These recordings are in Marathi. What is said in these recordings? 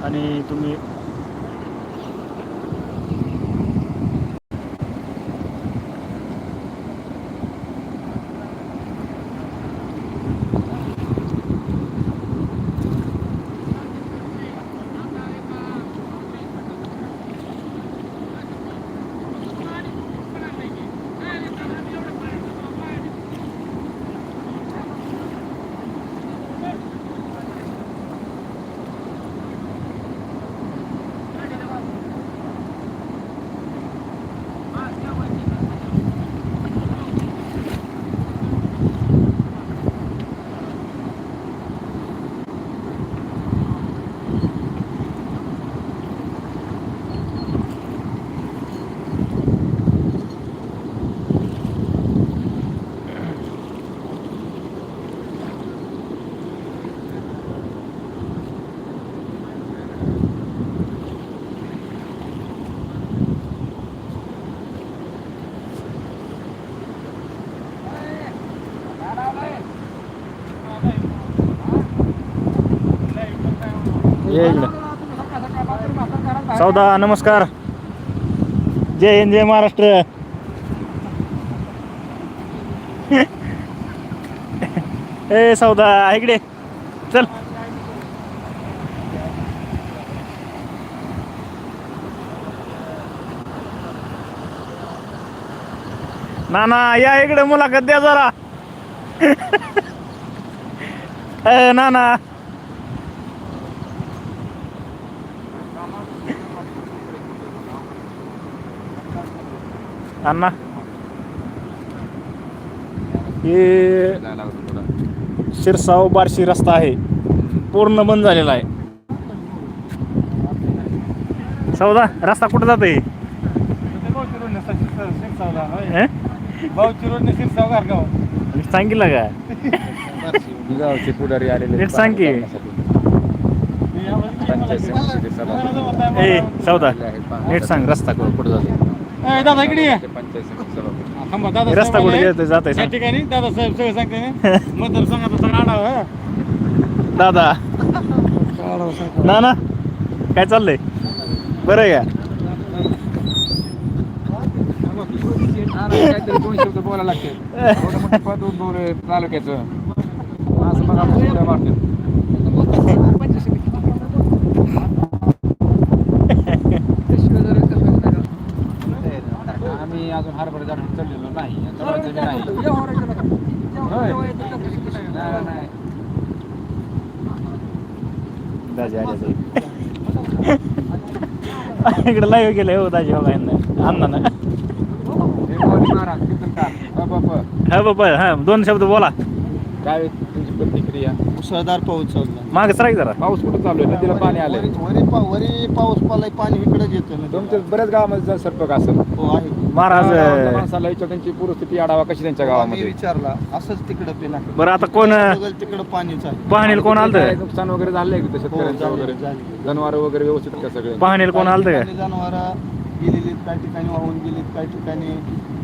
आणि तुम्ही ये इकडं. सौदा नमस्कार. जय हिंद जय महाराष्ट्र. ए सौदा इकडे. चल. ना ना या इकडे मुलाखत द्या जरा. ना ना अण्णा हे शिरसाव बार्शी रस्ता आहे. पूर्ण बंद झालेला आहे. सौदा रस्ता कुठं जात आहे सांगितलं का? गावचे पुढारी आलेले नीट सांग की. पंचायत समितीचे सभापती. ए सौदा नीट सांग रस्ता कुठं? कुठं जातो दादा इकडे ये. ते पंचायत समिती सभापती थांबा, दादा रस्ता कुठे जात आहे ठिकाणी दादा साहेब सगळं सांगते ना. मतदारसंघाचा सगळा आढावा हा. दादा. आढावा सांगतो. ना ना. काय चाललंय? बरं आहे का? काहीतरी दोन शब्द बोलायला लागते एवढं मोठं पद उद्भवलंय तालुक्याचं. असं मग आपण उड्या मारतो नाही चढवायचं बी नाही होय. नाही, नाही. दाजी आले इकडे लाईव्ह गेलंय हो दाजी हो काय अण्णा ना हे बोल मारा, कीर्तनकार. अ, बाप. हा बाबा हा दोन शब्द बोला काय तुझी प्रतिक्रिया? मुसळधार पाऊस चालला मागे सराक जरा. पाऊस कुठं चालू आहे? नदीला पाणी आलंय. वरी वरी पा- वरी पाऊस पालाय पाणी इकडेच येतं ना तुमच्या बऱ्याच गावामध्ये सरपक असेल. हो आहे. महाराज गावातल्या माणसाला विचार त्यांची पूरस्थिती आढावा कशी त्यांच्या गावामध्ये? विचारला असंच तिकडं पेला बरं आता कोण तिकडं पाणीच आहे पाहणील कोण आलत? काय नुकसान वगैरे झालंय की हो, शेतकऱ्यांचं झाले, वगैरे झाले. जनावर वगैरे व्यवस्थित का सगळे? पाहणील कोण आलत का? जनावर गेलेली काही ठिकाणी वाहून गेलीत काही ठिकाणी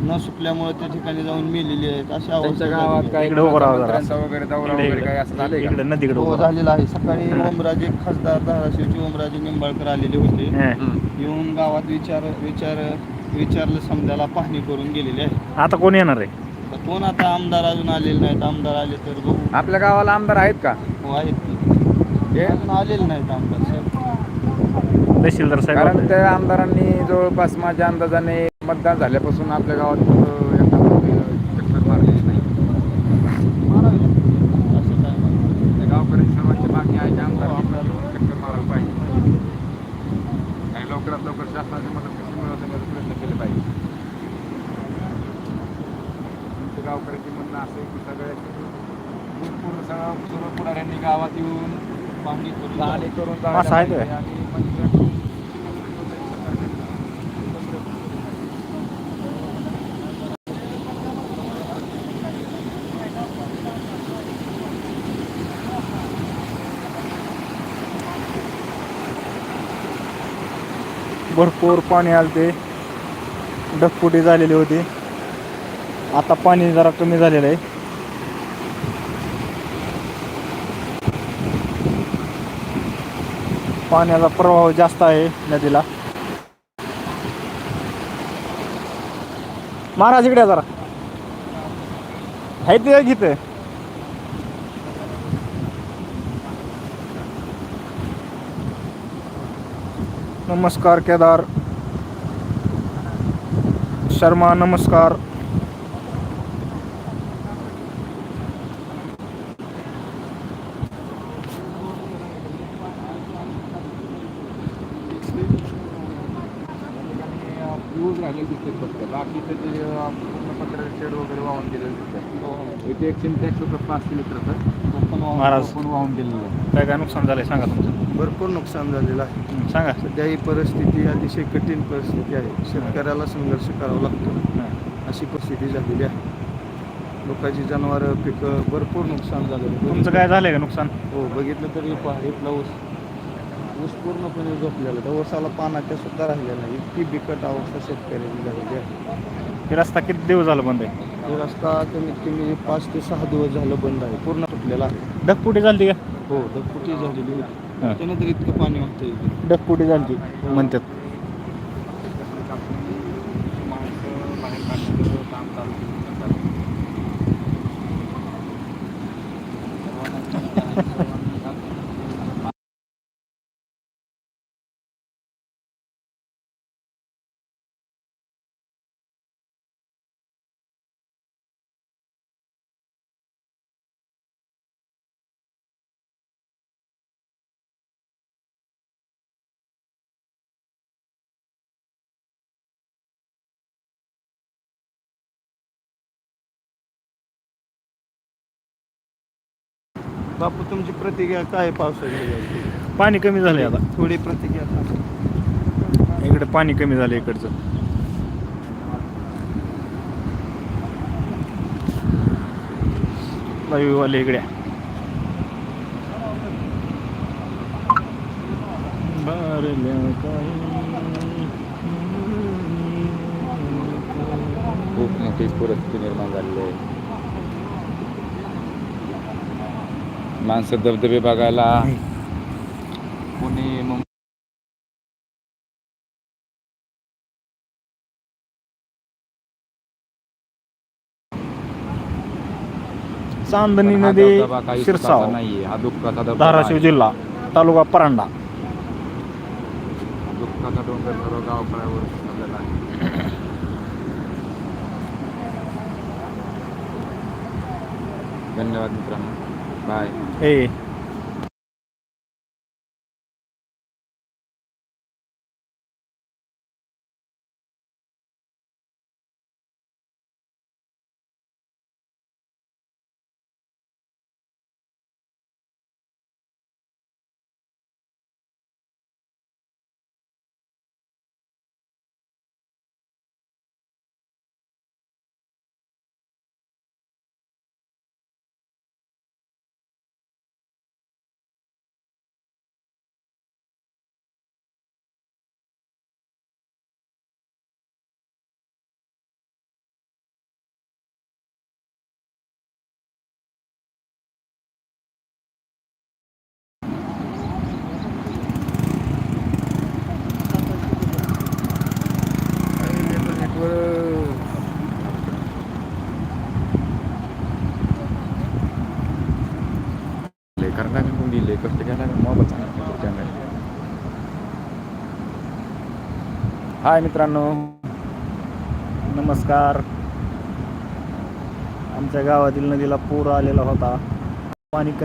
न सुटल्यामुळे त्या ठिकाणी जाऊन मेलेली आहेत अशा त्यांच्या अवस्था गावात झालेली काय इकडे उभं राहा जरा. मंत्र्यांचा वगैरे दौरा इकडे वगैरे काय असं झालंय इकडे का नदीकडे आहे. हो उभं. झालेला आहे सकाळी ओमराजे खासदार धाराशिवचे ओमराजे निंबाळकर आलेले होते हे. येऊन गावात विचार विचार विचारलं समजायला पाहणी करून गेलेले आहे आता कोण येणार आहे तर कोण आता आमदार अजून आलेले नाहीत आमदार आले तर बघू आपल्या गावाला आमदार आहेत का हो आहेत की. हे? अजून आलेले नाहीत आमदार तहसीलदार साहेब कारण. त्या आमदारांनी जवळपास माझ्या अंदाजाने मतदान झाल्यापासून आपल्या गावात अं, चक्कर मारलेली नाही. त्या गावकऱ्यांची सर्वांची मागणी आहे की आमदार चक्कर मारायला पाहिजे आणि लवकरात लवकर शासनाची मदत कशी प्रयत्न केले पाहिजे आमच्या गावकऱ्यांची म्हणणं असं आहे की सगळ्याची भरपूर सगळं सर्व पुढाऱ्यांनी गावात येऊन पाहणी करून पाहणी करून असं आहे जायला काय? पाहिजे आणि भरपूर पाणी आलते. ढगफुटी झालेली होती. आता पाणी जरा कमी झालेलं आहे. पाण्याचा प्रवाह जास्त आहे नदीला. महाराज इकडे जरा. आहे ते घेते नमस्कार केदार शर्मा नमस्कार यूज राहिले दिसते फक्त बाकीचं ते अं, पूर्ण पत्र्याचे शेड वगैरे वाहून गेलेलं दिसतं इथे एक सिंटॅक्स होतं पाचशे लिटरचं महाराज. पण वाहून गेलेलं आहे. काय काय नुकसान झालंय सांगा तुमचं? भरपूर नुकसान झालेलं आहे. सांगा. सध्या ही परिस्थिती अतिशय कठीण परिस्थिती आहे. शेतकऱ्याला संघर्ष करावा लागतो. अशी परिस्थिती झालेली आहे. लोकांची जनावरं पिकं भरपूर नुकसान झालेलं तुमचं काय झालंय का नुकसान? हो बघितलं तरी पहा इथला ऊस ऊस पूर्णपणे झोपलेला त्या ऊसाला पाण्याच्या सुद्धा राहिलेला नाही इतकी बिकट अवस्था शेतकऱ्याची झालेली आहे. हे रस्ता किती दिवस झाला बंद आहे? हे रस्ता कमीत कमी पाच ते सहा दिवस झालं बंद आहे. पूर्ण सुटलेला आहे. ढगपुटी झाली का? हो धगपुटी झालेली होती. हां. त्यानं तर इतकं पाणी वाहतं इथे ढगपुटी झाली म्हणतात माणसं बाहेर काढण्याचं काम चालू केलं बापू तुमची प्रतिक्रिया काय पावसाची पाणी कमी झालंय आता. थोडी प्रतिक्रिया सांगा. इकडे पाणी कमी झालं इकडचं. लाईव्ह वाले इकडे बारल्या खूप मोठी परिस्थिती निर्माण झालेली आहे. माणसं धबधबे बघायला. पुणे मुंबई. चांदणी नदी शिरसाव नाहीये. हा दुःखाचा धबधबा धाराशिव आहे. जिल्हा तालुका परांडा. दुःखाचा डोंगर सर्व पसरलेला आहे. धन्यवाद मित्रांनो. बाय ए लेकरांना पण मोबाईल चांगला हाय मित्रांनो. नमस्कार. आमच्या गावातील नदीला पूर आलेला होता. पाणी कमी